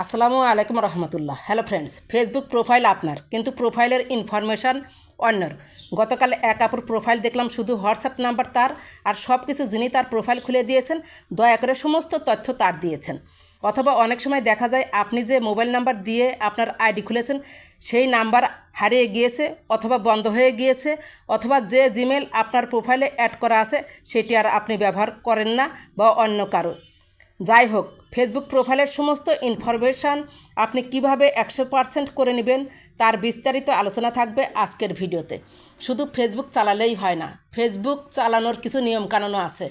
আসসালামু আলাইকুম রহমতুল্লাহ। হ্যালো ফ্রেন্ডস ফেসবুক প্রোফাইল আপনার, কিন্তু প্রোফাইলের ইনফরমেশান অন্যর। গতকাল এক আপুর প্রোফাইল দেখলাম, শুধু হোয়াটসঅ্যাপ নাম্বার তার, আর সব কিছু যিনি তার প্রোফাইল খুলে দিয়েছেন, দয়া করে সমস্ত তথ্য তার দিয়েছেন। অথবা অনেক সময় দেখা যায়, আপনি যে মোবাইল নাম্বার দিয়ে আপনার আইডি খুলেছেন, সেই নাম্বার হারিয়ে গিয়েছে, অথবা বন্ধ হয়ে গিয়েছে, অথবা যে জিমেল আপনার প্রোফাইলে অ্যাড করা আছে, সেটি আর আপনি ব্যবহার করেন না, বা অন্য কারও। যাই হোক ফেসবুক প্রোফাইলের সমস্ত ইনফরমেশান আপনি কীভাবে একশো পারসেন্ট করে নেবেন তার বিস্তারিত আলোচনা থাকবে আজকের ভিডিওতে। শুধু ফেসবুক চালালেই হয় না ফেসবুক চালানোর কিছু নিয়মকানুনও আছে।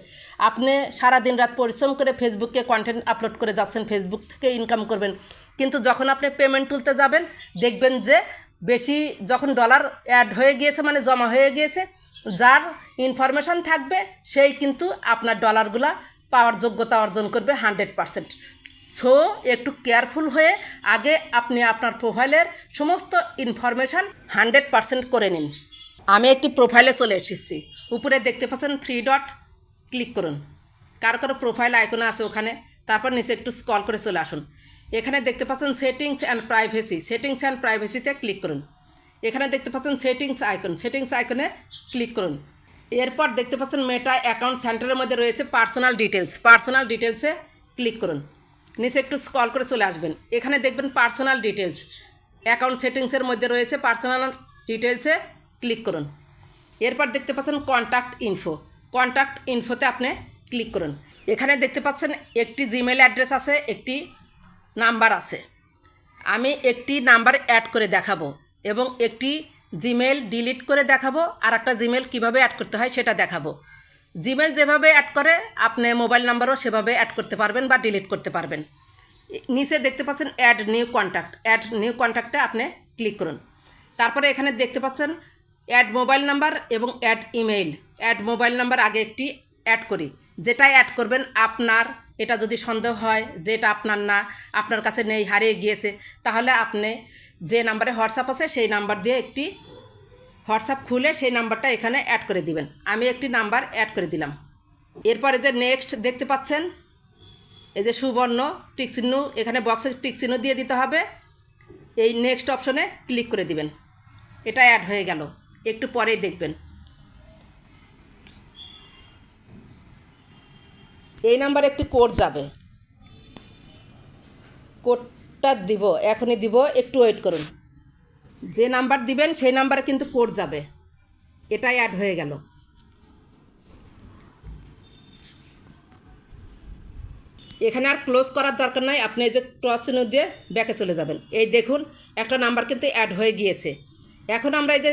আপনি সারা দিন রাত পরিশ্রম করে ফেসবুকে কন্টেন্ট আপলোড করে যাচ্ছেন ফেসবুক থেকে ইনকাম করবেন। কিন্তু যখন আপনি পেমেন্ট তুলতে যাবেন, দেখবেন যে বেশি যখন ডলার অ্যাড হয়ে গিয়েছে মানে জমা হয়ে গিয়েছে, যার ইনফরমেশান থাকবে, সেই কিন্তু আপনার ডলারগুলা পাওয়ার যোগ্যতা অর্জন করবে হান্ড্রেড পারসেন্ট। সো, একটু কেয়ারফুল হয়ে আগে আপনি আপনার প্রোফাইলের সমস্ত ইনফরমেশান হান্ড্রেড পারসেন্ট করে নিন। আমি একটি প্রোফাইলে চলে এসেছি। উপরে দেখতে পাচ্ছেন থ্রি ডট ক্লিক করুন। কার কারও প্রোফাইল আইকনে আছে ওখানে, তারপর নিচে একটু স্কল করে চলে আসুন। এখানে দেখতে পাচ্ছেন settings and privacy. Settings and প্রাইভেসিতে click করুন। এখানে দেখতে পাচ্ছেন সেটিংস আইকন। সেটিংস আইকনে ক্লিক করুন। এরপর দেখতে পাচ্ছেন মেটা অ্যাকাউন্ট সেন্টারের মধ্যে রয়েছে পার্সোনাল ডিটেলস পার্সোনাল ডিটেলসে ক্লিক করুন। নিচে একটু স্কল করে চলে আসবেন। এখানে দেখবেন পার্সোনাল ডিটেলস অ্যাকাউন্ট সেটিংসের মধ্যে রয়েছে পার্সোনাল ডিটেলসে ক্লিক করুন। এরপর দেখতে পাচ্ছেন কন্ট্যাক্ট ইনফো কন্ট্যাক্ট ইনফোতে আপনি ক্লিক করুন। এখানে দেখতে পাচ্ছেন একটি জিমেল অ্যাড্রেস আছে, একটি নাম্বার আছে। আমি একটি নাম্বার অ্যাড করে দেখাবো এবং একটি জিমেল ডিলিট করে দেখাবো, আর একটা জিমেল কীভাবে অ্যাড করতে হয় সেটা দেখাবো। জিমেল যেভাবে অ্যাড করে, আপনি মোবাইল নাম্বারও সেভাবে অ্যাড করতে পারবেন বা ডিলিট করতে পারবেন। নিচে দেখতে পাচ্ছেন add new contact add new কন্ট্যাক্টে আপনি ক্লিক করুন। তারপরে এখানে দেখতে পাচ্ছেন অ্যাড মোবাইল নাম্বার এবং add email add mobile number আগে একটি অ্যাড করি। যেটাই অ্যাড করবেন আপনার, এটা যদি সন্দেহ হয় যে এটা আপনার না, আপনার কাছে নেই, হারিয়ে গিয়েছে, তাহলে আপনি যে নাম্বারে হোয়াটসঅ্যাপ আছে, সেই নাম্বার দিয়ে একটি হোয়াটসঅ্যাপ খুলে সেই নাম্বারটা এখানে অ্যাড করে দিবেন। আমি একটি নাম্বার অ্যাড করে দিলাম। এরপরে যে নেক্সট দেখতে পাচ্ছেন, এই যে সুবর্ণ, টিকচিহ্ন, এখানে বক্সে টিকচিহ্ন দিয়ে দিতে হবে। এই নেক্সট অপশনে ক্লিক করে দিবেন। এটা অ্যাড হয়ে গেল। একটু পরেই দেখবেন। এই নাম্বারে একটি কোড যাবে। কোডটা দিব, এখনই দিব, একটু ওয়েট করুন। যে নাম্বার দিবেন, সেই নাম্বারে কিন্তু কোড যাবে। এটাই অ্যাড হয়ে গেল। এখানে আর ক্লোজ করার দরকার নাই, আপনি এই যে ক্রস চিহ্ন দিয়ে ব্যাকে চলে যাবেন। এই দেখুন, একটা নাম্বার কিন্তু অ্যাড হয়ে গিয়েছে। এখন আমরা এই যে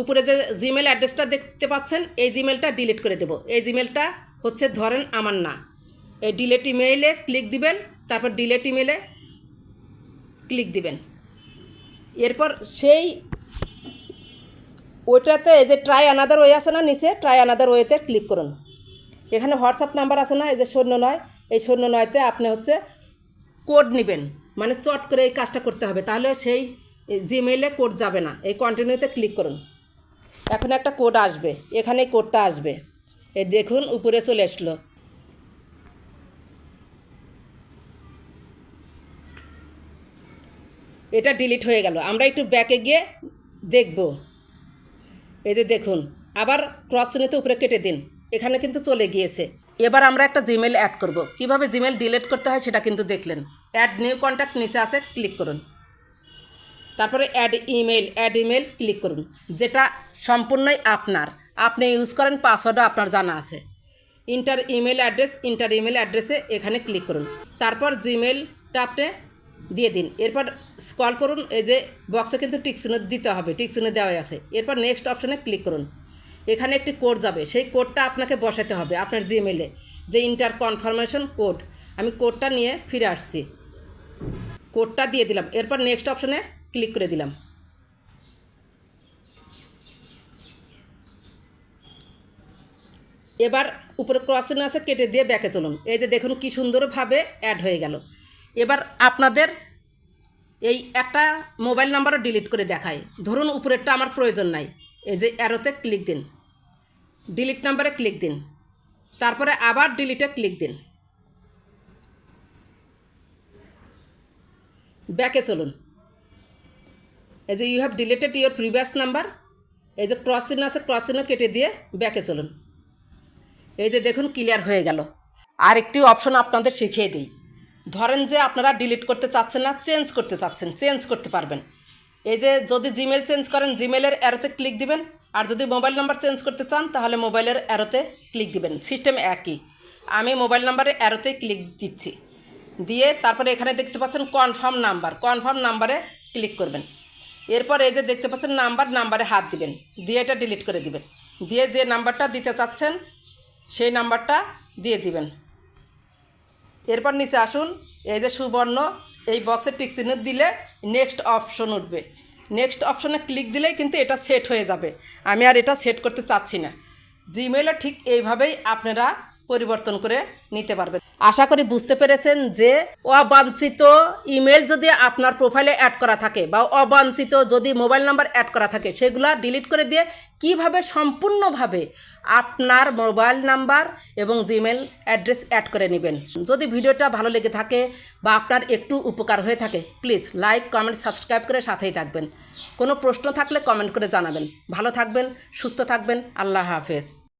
উপরে যে জিমেল অ্যাড্রেসটা দেখতে পাচ্ছেন, এই জিমেলটা ডিলিট করে দেব। এই জিমেলটা হচ্ছে ধরেন আমার না। এই ডিলেট ইমেইলে ক্লিক দিবেন, তারপর ডিলেট ইমেইলে ক্লিক দিবেন। এরপর সেই ওইটাতে এই যে ট্রাই আনাদার ওয়ে আছে না নিচে ট্রাই আনাদার ওয়েতে ক্লিক করুন। এখানে হোয়াটসঅ্যাপ নাম্বার আছে না, এই যে শূন্য নয়, এই শূন্য নয়তে আপনি হচ্ছে কোড নেবেন। মানে চট করে এই কাজটা করতে হবে, তাহলে সেই জিমেইলে কোড যাবে না। এই কন্টিনিউতে ক্লিক করুন। এখন একটা কোড আসবে এখানে কোডটা আসবে। এই দেখুন, উপরে চলে আসলো। এটা ডিলিট হয়ে গেল। আমরা একটু ব্যাকে গিয়ে দেখব। এই যে দেখুন, আবার ক্রস চিহ্নিত উপরে কেটে দিন। এখানে কিন্তু চলে গিয়েছে। এবার আমরা একটা জিমেল অ্যাড করব। কীভাবে জিমেল ডিলিট করতে হয় সেটা কিন্তু দেখলেন। অ্যাড নিউ কন্ট্যাক্ট নিচে আছে ক্লিক করুন। তারপরে add email add email click করুন। যেটা সম্পূর্ণই আপনার। আপনি ইউজ করেন পাসওয়ার্ডও আপনার জানা আছে। Enter email address enter email অ্যাড্রেসে এখানে ক্লিক করুন। তারপর জিমেলটা আপনি দিয়ে দিন। এরপর স্কল করুন, এই যে বক্সে কিন্তু টিকচিহ্ন দিতে হবে টিকচিহ্ন দেওয়াই আছে। এরপর নেক্সট অপশনে ক্লিক করুন। এখানে একটি কোড যাবে, সেই কোডটা আপনাকে বসাতে হবে আপনার জিমেলে যে ইন্টার কনফার্মেশন কোড আমি কোডটা নিয়ে ফিরে আসছি। কোডটা দিয়ে দিলাম। এরপর নেক্সট অপশনে ক্লিক করে দিলাম। এবার উপরে ক্রসিং আছে, কেটে দিয়ে ব্যাকে চলুন। এই যে দেখুন কি সুন্দরভাবে অ্যাড হয়ে গেল। এবার আপনাদের এই একটা মোবাইল নাম্বারও ডিলিট করে দেখায় ধরুন উপরেরটা আমার প্রয়োজন নাই। এই যে অ্যারোতে ক্লিক দিন। ডিলিট নাম্বারে ক্লিক দিন। তারপরে আবার ডিলিটে ক্লিক দিন। ব্যাকে চলুন। এই যে you have deleted your previous number এই যে ক্রস চিহ্ন আছে ক্রস চিহ্ন কেটে দিয়ে ব্যাকে চলুন। এই যে দেখুন ক্লিয়ার হয়ে গেল। আর একটি অপশন আপনাদের শিখিয়ে দিই। ধরেন যে আপনারা ডিলিট করতে চাচ্ছেন না চেঞ্জ করতে চাচ্ছেন চেঞ্জ করতে পারবেন। এই যে যদি জিমেল চেঞ্জ করেন জিমেলের অ্যারোতে ক্লিক দিবেন। আর যদি মোবাইল নাম্বার চেঞ্জ করতে চান, তাহলে মোবাইলের অ্যারোতে ক্লিক দিবেন। সিস্টেম একই। আমি মোবাইল নাম্বারে অ্যারোতে ক্লিক দিচ্ছি। দিয়ে তারপরে এখানে দেখতে পাচ্ছেন কনফার্ম নাম্বার কনফার্ম নাম্বারে ক্লিক করবেন। এরপর এই যে দেখতে পাচ্ছেন নাম্বার নাম্বারে হাত দিবেন। দিয়ে এটা ডিলিট করে দিবেন। দিয়ে যে নাম্বারটা দিতে চাচ্ছেন, সেই নাম্বারটা দিয়ে দিবেন। এরপর নিচে আসুন, এই যে সুবর্ণ, এই বক্সে টিক চিহ্ন দিলে নেক্সট অপশন উঠবে। নেক্সট অপশনে ক্লিক দিলেই কিন্তু এটা সেট হয়ে যাবে। আমি আর এটা সেট করতে চাচ্ছি না। জিমেলও ঠিক এইভাবেই আপনারা পরিবর্তন করে নিতে পারবেন। আশা করি বুঝতে পেরেছেন যে অবাঞ্ছিত ইমেল যদি আপনার প্রোফাইলে অ্যাড করা থাকে বা অবাঞ্ছিত যদি মোবাইল নাম্বার অ্যাড করা থাকে, সেগুলো ডিলিট করে দিয়ে কীভাবে সম্পূর্ণভাবে আপনার মোবাইল নাম্বার এবং জিমেল অ্যাড্রেস অ্যাড করে নেবেন? যদি ভিডিওটা ভালো লেগে থাকে বা আপনার একটু উপকার হয়ে থাকে, প্লিজ লাইক, কমেন্ট, সাবস্ক্রাইব করে সাথেই থাকবেন। কোনো প্রশ্ন থাকলে কমেন্ট করে জানাবেন। ভালো থাকবেন, সুস্থ থাকবেন। আল্লাহ হাফেজ।